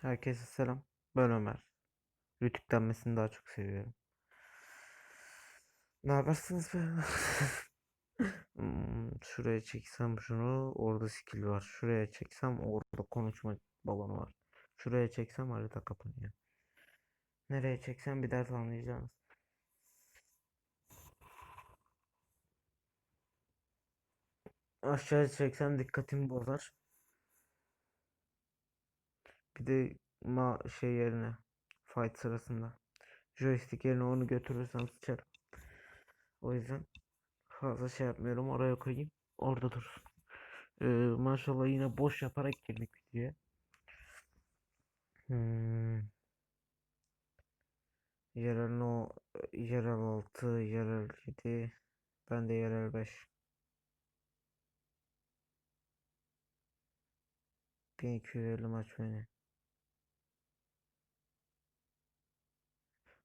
Herkese selam. Ben Ömer. Rütük denmesini daha çok seviyorum. Ne yaparsınız be? Hmm, şuraya çeksem şunu orada skill var. Şuraya çeksem orada konuşma balonu var. Şuraya çeksem harita kapanıyor. Nereye çeksem bir ders anlayacağınız. Aşağıya çeksem dikkatimi bozar. Bir de ma şey yerine fight sırasında joystick yerine onu götürürsem sıçarım. O yüzden fazla şey yapmıyorum oraya koyayım orada dursun. Ee, maşallah yine boş yaparak girdik videoya. Hmm. Yerel no yerel 6 yerel 7 ben de yerel 5 1250 maç beni.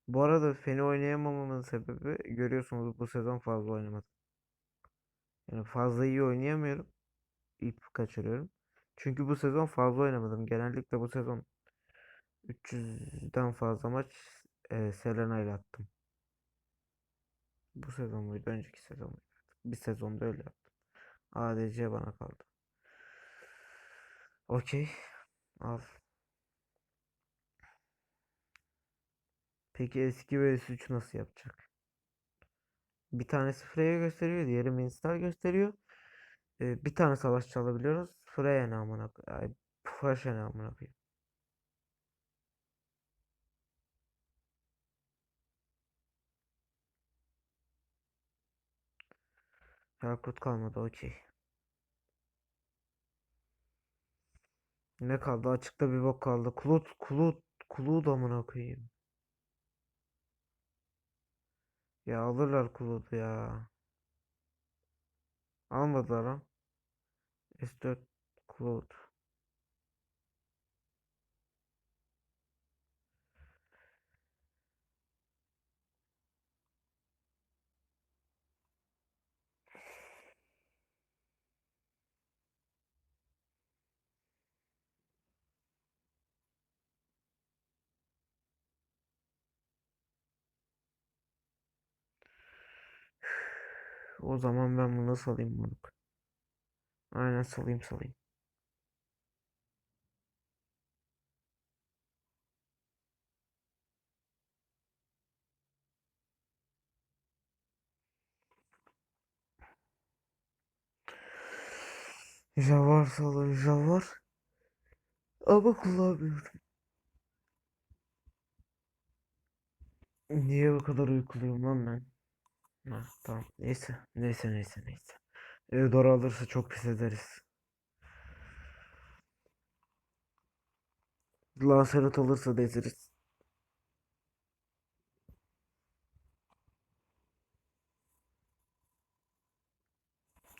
Bu arada Feni oynayamamamın sebebi görüyorsunuz bu sezon fazla oynamadım. Yani fazla iyi oynayamıyorum. İp kaçırıyorum. Çünkü bu sezon fazla oynamadım. Genellikle bu sezon 300'den fazla maç e, Selena ile attım. Bu sezon muydu? Önceki sezon muydu? Bir sezonda öyle yaptım. ADC bana kaldı. Okey. Al. Peki eski vs3 nasıl yapacak? Bir tanesi Freya gösteriyor, diğeri Minstar gösteriyor. Ee, bir tane savaşçı alabiliyoruz. Freya ne amına koyayım? Ay, Fuaşa ne amına koyayım? Yakut kalmadı, okey. Ne kaldı? Açıkta bir bok kaldı. Kulut, kulut, kulut amına koyayım. Ya alırlar kulutu ya. Almadılar ha. S4 kulut. O zaman ben bunu salayım moruk. Aynen salayım salayım. Javar salı Javar. Ama kullanmıyorum. Niye bu kadar uykuluyum lan ben? Ha, tamam. Neyse. Neyse neyse neyse. Eudora alırsa çok pis ederiz. Lancelot alırsa da ezeriz.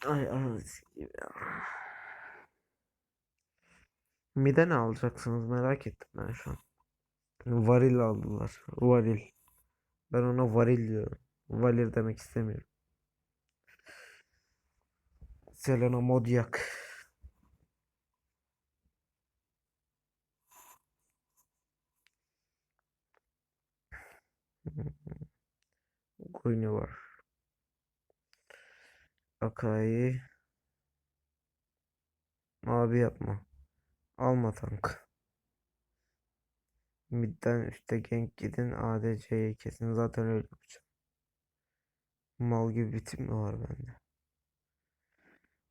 Ay anasını ya. Mide ne alacaksınız merak ettim ben şu an. Varil aldılar. Varil. Ben ona varil diyorum. Valir demek istemiyorum. Selena Modyak. Guyne var. Akai. Abi yapma. Alma tank. Midden üstte gank gidin ADC'ye kesin zaten öyle yapacağım. Mal gibi bir mi var bende?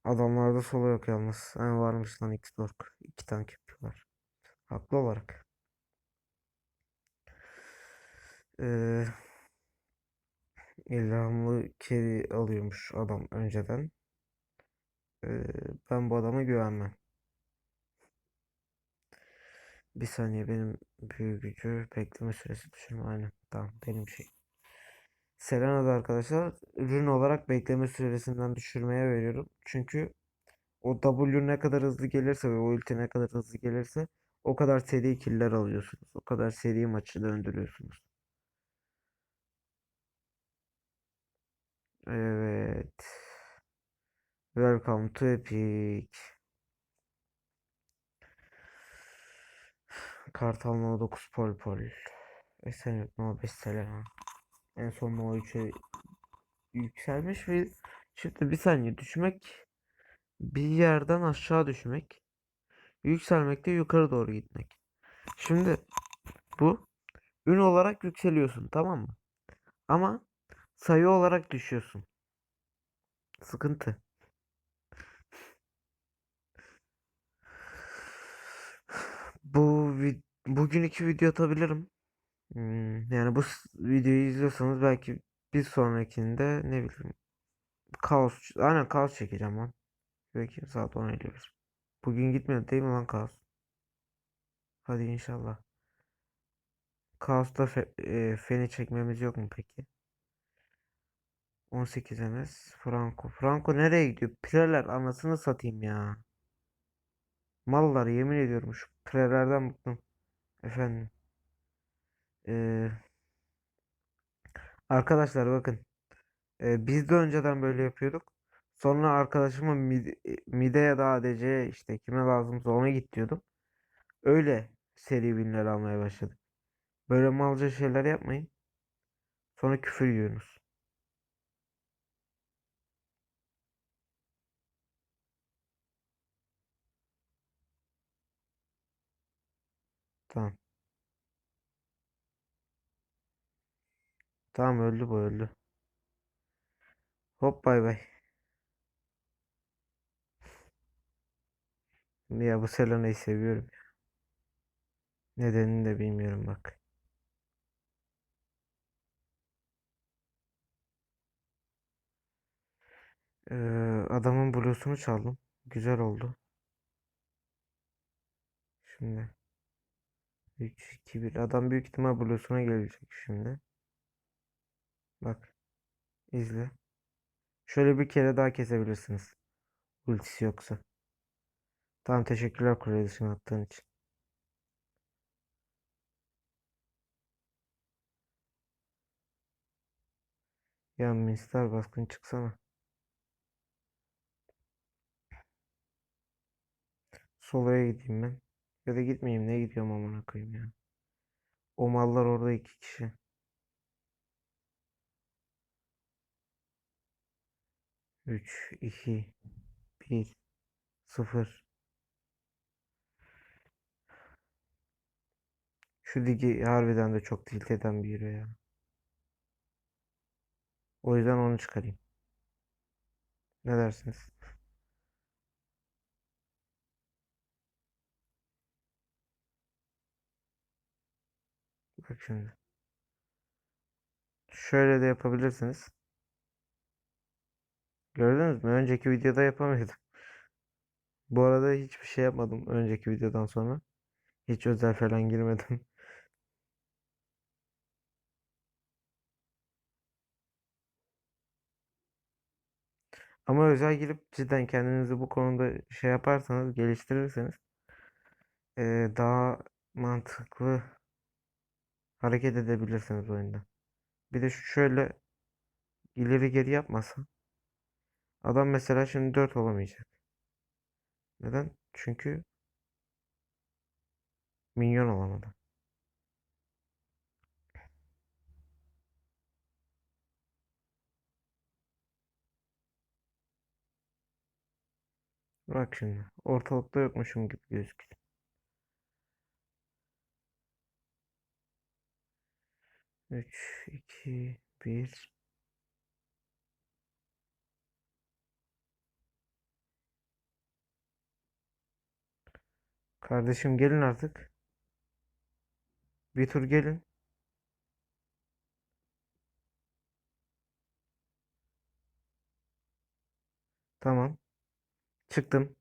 Adamlarda solo yok yalnız. Ha, varmış lan X-Dork. İki tank yapıyorlar. Haklı olarak. Ee, ilhamlı carry alıyormuş adam önceden. Ee, ben bu adama güvenmem. Bir saniye benim büyü gücü bekleme süresi düşürme aynen tamam benim şey. Selena'da arkadaşlar ürün olarak bekleme süresinden düşürmeye veriyorum. Çünkü o W ne kadar hızlı gelirse ve o ulti ne kadar hızlı gelirse o kadar seri killer alıyorsunuz. O kadar seri maçı döndürüyorsunuz. Evet. Welcome to Epic. Kartal No 9 Pol Pol. No 5 Selena. En son No 3'e yükselmiş ve şimdi bir saniye düşmek bir yerden aşağı düşmek. Yükselmek de yukarı doğru gitmek. Şimdi bu ün olarak yükseliyorsun tamam mı? Ama sayı olarak düşüyorsun. Sıkıntı. Bu bugün iki video atabilirim. Hmm, yani bu videoyu izliyorsanız belki bir sonrakinde ne bileyim kaos aynen kaos çekeceğim lan. Belki saat 10 ediyoruz. Bugün gitmedi değil mi lan kaos? Hadi inşallah. Kaos'ta fe, e, feni çekmemiz yok mu peki? 18 MS Franco. Franco nereye gidiyor? Pireler anasını satayım ya. Mallar yemin ediyorum şu pirelerden bıktım. Efendim. Ee, arkadaşlar bakın. Ee, biz de önceden böyle yapıyorduk. Sonra arkadaşıma mide, mide ya da ADC işte kime lazımsa ona git diyordum. Öyle seri winler almaya başladık. Böyle malca şeyler yapmayın. Sonra küfür yiyorsunuz. Tamam. Tamam öldü bu öldü. Hop bay bay. Ya bu Selena'yı seviyorum. Nedenini de bilmiyorum bak. Ee, adamın bluesunu çaldım. Güzel oldu. Şimdi 3 2 1 adam büyük ihtimal bluesuna gelecek şimdi. Bak izle. Şöyle bir kere daha kesebilirsiniz. Ultisi yoksa. Tamam teşekkürler kule dışına attığın için. Ya Mister baskın çıksana. Solaya gideyim ben. Ya da gitmeyeyim. Ne gidiyorum amına koyayım ya. O mallar orada iki kişi. Üç, iki, bir, sıfır. Şu digi harbiden de çok tilt eden bir hero ya. O yüzden onu çıkarayım. Ne dersiniz? Bak şimdi. Şöyle de yapabilirsiniz. Gördünüz mü? Önceki videoda yapamıyordum. Bu arada hiçbir şey yapmadım önceki videodan sonra. Hiç özel falan girmedim. Ama özel girip cidden kendinizi bu konuda şey yaparsanız, geliştirirseniz daha mantıklı hareket edebilirsiniz oyunda. Bir de şöyle ileri geri yapmasa adam mesela şimdi 4 olamayacak. Neden? Çünkü minyon olamadı. Bak şimdi ortalıkta yokmuşum gibi gözüküyor. Üç, iki, bir. Kardeşim gelin artık. Bir tur gelin. Tamam. Çıktım.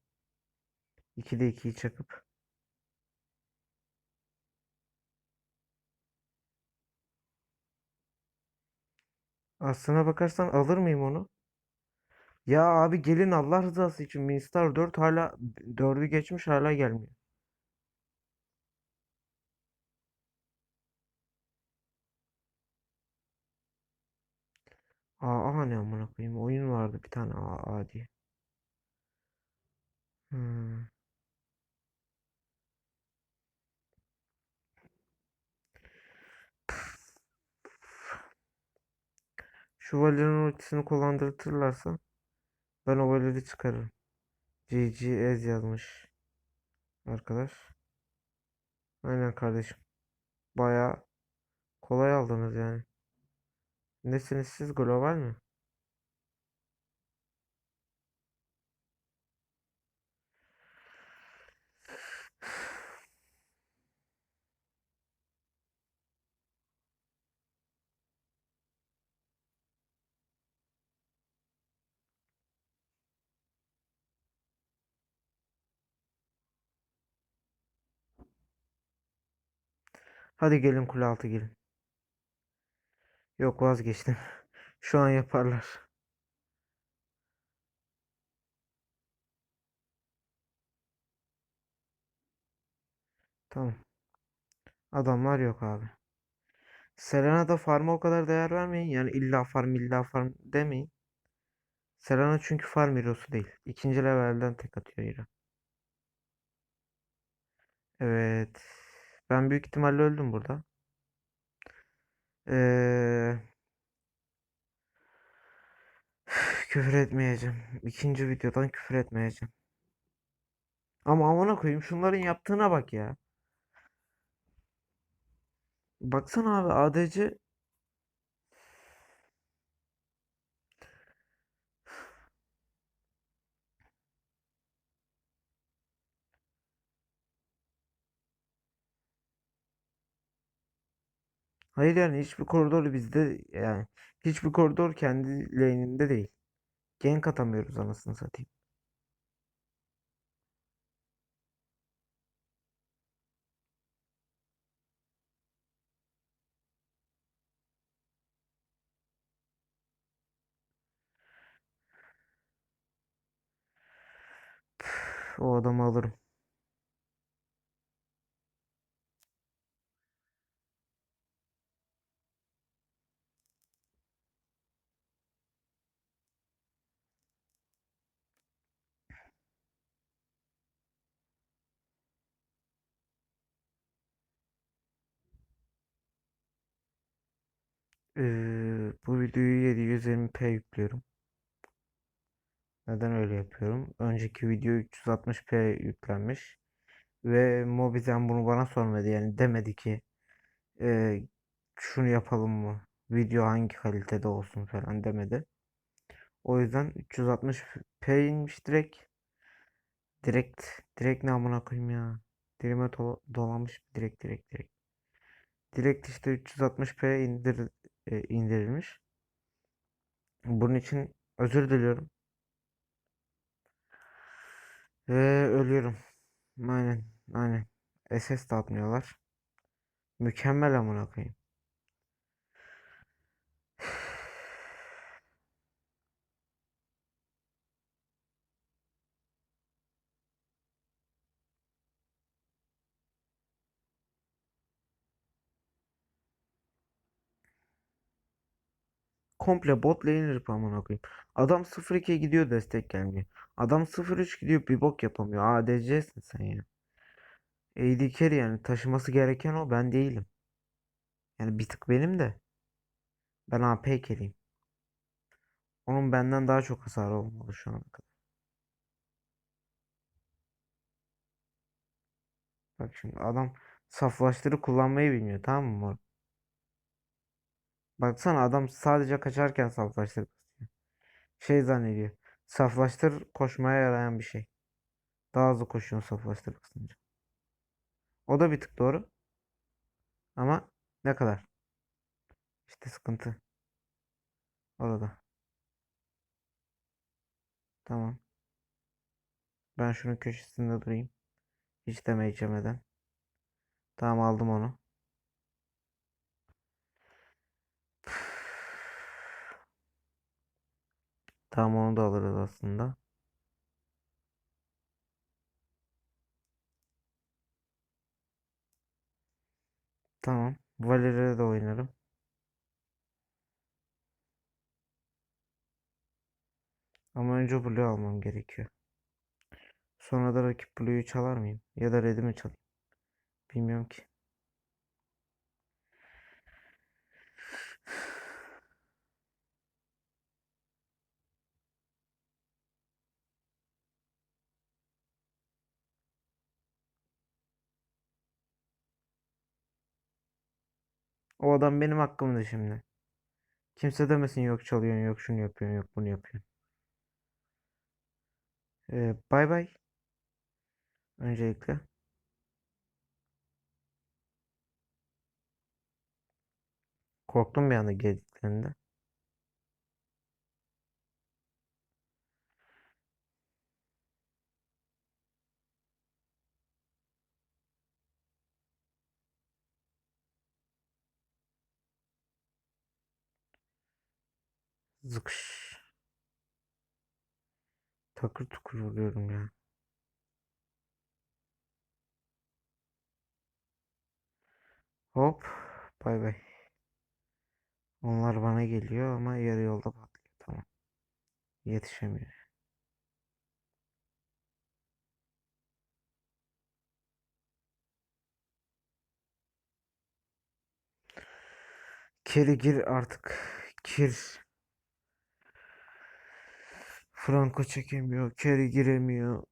2'de 2'yi çakıp. Aslına bakarsan alır mıyım onu? Ya abi gelin Allah rızası için Minstar 4 hala 4'ü geçmiş hala gelmiyor. AA ne amına koyayım? Oyun vardı bir tane AA diye. Hmm. Şu valerin ultisini kullandırtırlarsa ben o valeri çıkarırım. GG ez yazmış. Arkadaş. Aynen kardeşim. Baya kolay aldınız yani. Nesiniz siz global mi? Hadi gelin kule altı gelin. Yok vazgeçtim. Şu an yaparlar. Tamam. Adamlar yok abi. Selena'da farm'a o kadar değer vermeyin. Yani illa farm illa farm demeyin. Selena çünkü farm hero'su değil. İkinci levelden tek atıyor hero. Evet. Ben büyük ihtimalle öldüm burada. Ee, küfür etmeyeceğim. İkinci videodan küfür etmeyeceğim. Ama amına koyayım şunların yaptığına bak ya. Baksana abi ADC Hayır yani hiçbir koridor bizde yani hiçbir koridor kendi lane'inde değil. Gank atamıyoruz anasını satayım. O adamı alırım. Bu videoyu 720p yüklüyorum. Neden öyle yapıyorum? Önceki video 360p yüklenmiş. Ve Mobizen bunu bana sormadı. Yani demedi ki e, şunu yapalım mı? Video hangi kalitede olsun falan demedi. O yüzden 360p inmiş direkt. Direkt direkt ne amına koyayım ya. Dilime dola- dolanmış direkt direkt direkt. Direkt işte 360p indir e, indirilmiş. Bunun için özür diliyorum. Ve ölüyorum. Aynen aynen. SS de atmıyorlar. Mükemmel amına koyayım. Komple bot lane rip amına. Adam 0-2 gidiyor destek gelmiyor. Adam 0-3 gidiyor bir bok yapamıyor. ADC'sin sen ya. AD carry yani taşıması gereken o ben değilim. Yani bir tık benim de. Ben AP carry'im. Onun benden daha çok hasarı olmalı şu ana kadar. Bak şimdi adam saflaştırı kullanmayı bilmiyor tamam mı? Baksana adam sadece kaçarken saflaştır. Şey zannediyor. Saflaştır koşmaya yarayan bir şey. Daha hızlı koşuyorsun saflaştır basınca. O da bir tık doğru. Ama ne kadar? İşte sıkıntı. Orada. Tamam. Ben şunun köşesinde durayım. Hiç damage yemeden. Tamam aldım onu. Tamam onu da alırız aslında. Tamam. Valeri'de de oynarım. Ama önce Blue almam gerekiyor. Sonra da rakip Blue'yu çalar mıyım? Ya da Red'i mi çalayım? Bilmiyorum ki. O adam benim hakkımda şimdi. Kimse demesin yok çalıyorsun, yok şunu yapıyorsun, yok bunu yapıyorsun. Ee, bay bay. Öncelikle. Korktum bir anda geldiklerinde. Zıkış. Takır tukur vuruyorum ya. Hop. Bay bay. Onlar bana geliyor ama yarı yolda patlıyor. Tamam. Yetişemiyor. Keri gir artık. Kir. Franco çekemiyor. Keri giremiyor.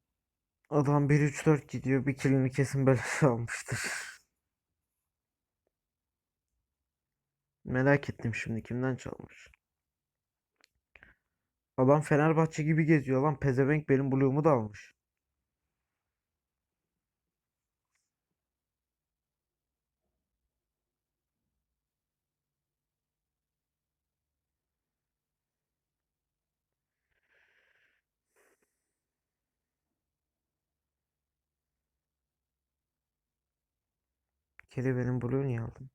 Adam 1-3-4 gidiyor. Bir kilini kesin beleş almıştır. Merak ettim şimdi kimden çalmış. Adam Fenerbahçe gibi geziyor lan. Pezevenk benim Blue'umu da almış. Kedi benim Blue'u niye aldın?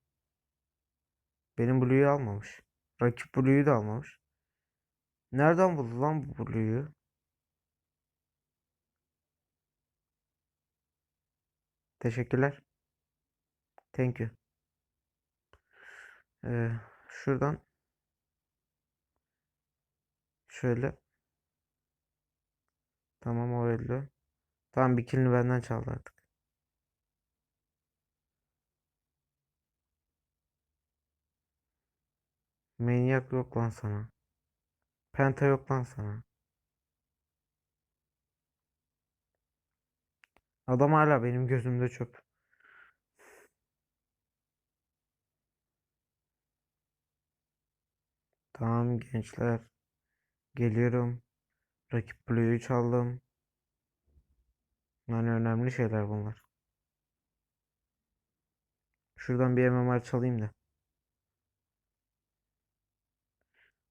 Benim Blue'yu almamış. Rakip Blue'yu da almamış. Nereden buldu lan bu Blue'yu? Teşekkürler. Thank you. Ee, şuradan şöyle tamam o öldü. Tamam bir killini benden çaldı artık. Manyak yok lan sana. Penta yok lan sana. Adam hala benim gözümde çöp. Tamam gençler. Geliyorum. Rakip Blue'yu çaldım. Yani önemli şeyler bunlar. Şuradan bir MMR çalayım da.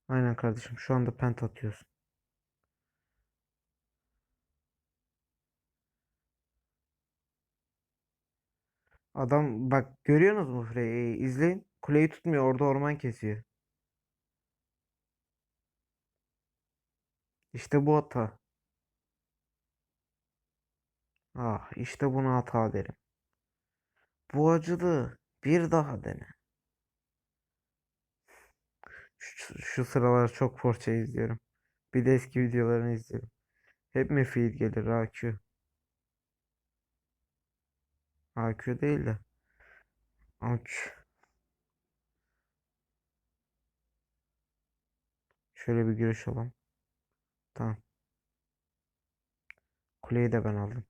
Aynen kardeşim şu anda pent atıyorsun. Adam bak görüyorsunuz mu Frey'i? İzleyin. Kuleyi tutmuyor orada orman kesiyor. İşte bu hata. Ah işte buna hata derim. Bu acıdı. Bir daha dene. Şu, şu sıralar çok Força izliyorum. Bir de eski videolarını izliyorum. Hep mi feed gelir AQ? AQ değil de. Aç. Şöyle bir giriş alalım. Tamam. Kuleyi de ben aldım.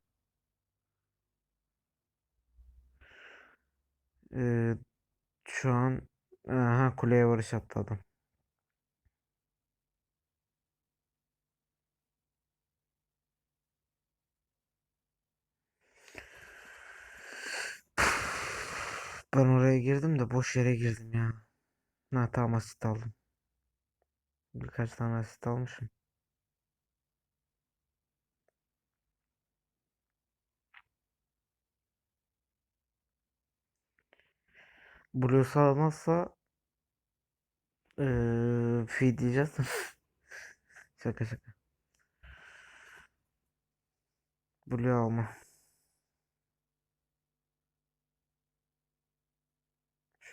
Ee, şu an aha, kuleye varış attı Ben oraya girdim de boş yere girdim ya. Ha tamam asit aldım. Birkaç tane asit almışım. Blues almazsa eee feed diyeceğiz. Şaka şaka. Blue alma.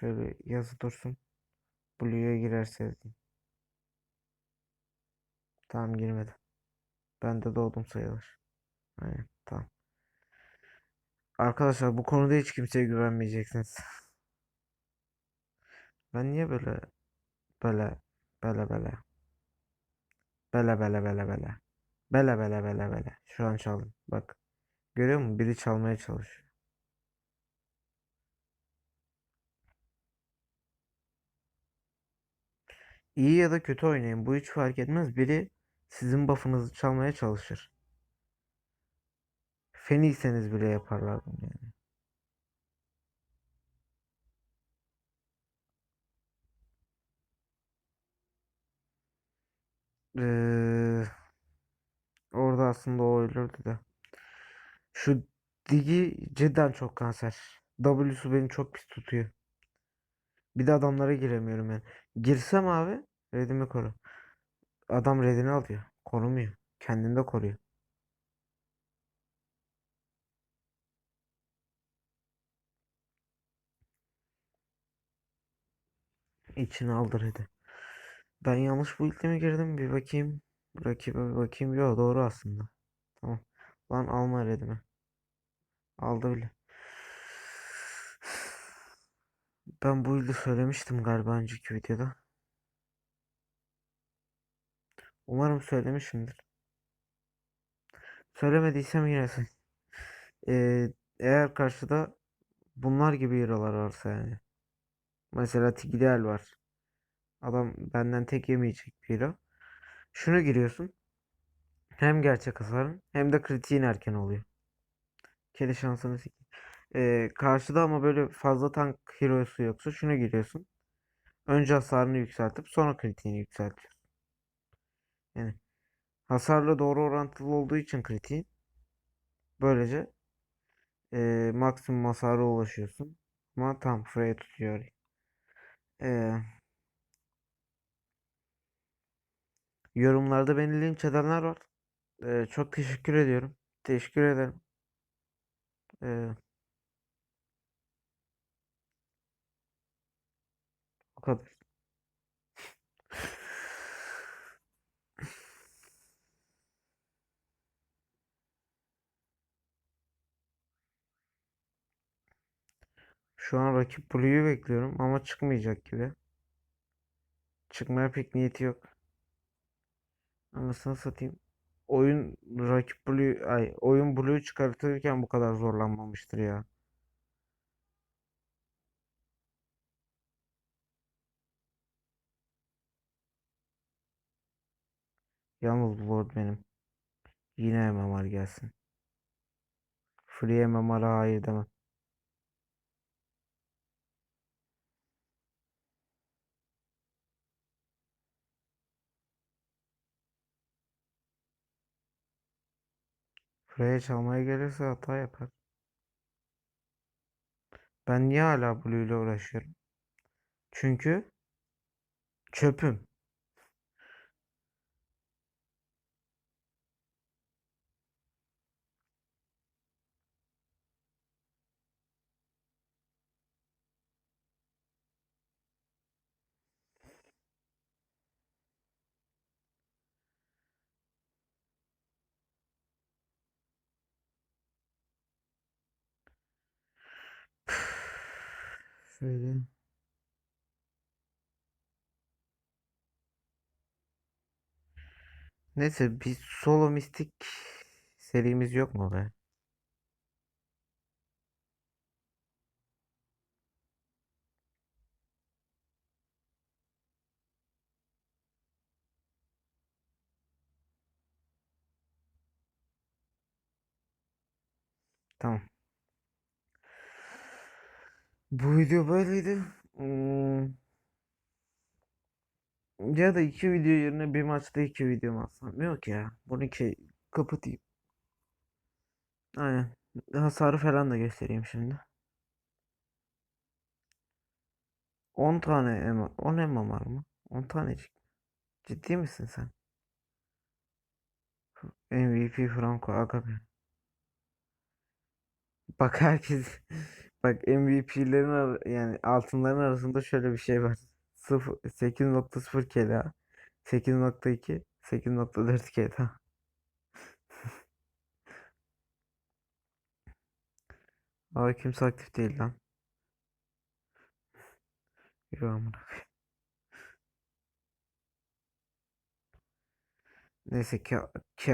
Şöyle yazı dursun. Blue'ya girerse diyeyim. Tamam girmedi. Ben de doğdum sayılır. Aynen tamam. Arkadaşlar bu konuda hiç kimseye güvenmeyeceksiniz. Ben niye böyle böyle böyle böyle böyle böyle böyle böyle böyle böyle böyle böyle şu an çaldım. Bak. Görüyor musun? Biri çalmaya çalışıyor. İyi ya da kötü oynayın. Bu hiç fark etmez. Biri sizin buff'ınızı çalmaya çalışır. Feniyseniz bile yaparlar bunu yani. Ee, orada aslında o ölürdü de. Şu Digi cidden çok kanser. W'su beni çok pis tutuyor. Bir de adamlara giremiyorum yani. Girsem abi redimi koru. Adam redini alıyor. Korumuyor. Kendini de koruyor. İçine aldı redi. Ben yanlış build'e mi girdim? Bir bakayım. Rakibe bir bakayım. Yo doğru aslında. Tamam. Lan alma redimi. Aldı bile. Ben bu build'i söylemiştim galiba önceki videoda. Umarım söylemişimdir. Söylemediysem yine söyle. Ee, eğer karşıda bunlar gibi hero'lar varsa yani. Mesela Tigreal var. Adam benden tek yemeyecek bir hero. Şunu giriyorsun. Hem gerçek hasarın hem de kritiğin erken oluyor. Kedi şansını sikeyim. Ee, karşıda ama böyle fazla tank hero'su yoksa şunu giriyorsun. Önce hasarını yükseltip sonra kritiğini yükseltiyorsun. Yani hasarla doğru orantılı olduğu için kritiğin böylece e, maksimum hasara ulaşıyorsun. Ama tam Freya tutuyor. Ee, yorumlarda beni linç edenler var. Ee, çok teşekkür ediyorum. Teşekkür ederim. Ee, o kadar. Şu an rakip Blue'yu bekliyorum ama çıkmayacak gibi. Çıkmaya pek niyeti yok. Anasını satayım. Oyun rakip Blue ay oyun Blue'yu çıkartırken bu kadar zorlanmamıştır ya. Yalnız Lord benim. Yine MMR gelsin. Free MMR'a hayır demem. Freya çalmaya gelirse hata yapar. Ben niye hala Blue ile uğraşıyorum? Çünkü çöpüm. Şöyle. Neyse bir solo mistik serimiz yok mu be? Tamam. Bu video böyleydi. Hmm, Ya da iki video yerine bir maçta iki video mu atsam? Yok ya. Bunu iki kapatayım. Aynen. Hasarı falan da göstereyim şimdi. 10 tane ema 10 ema var mı? 10 tanecik. Ciddi misin sen? MVP Franco Agape. Bak herkes bak MVP'lerin yani altınların arasında şöyle bir şey var. 0 8.0 KDA 8.2 8.4 KDA. Abi kimse aktif değil lan. Yürü amına. Neyse ki, ki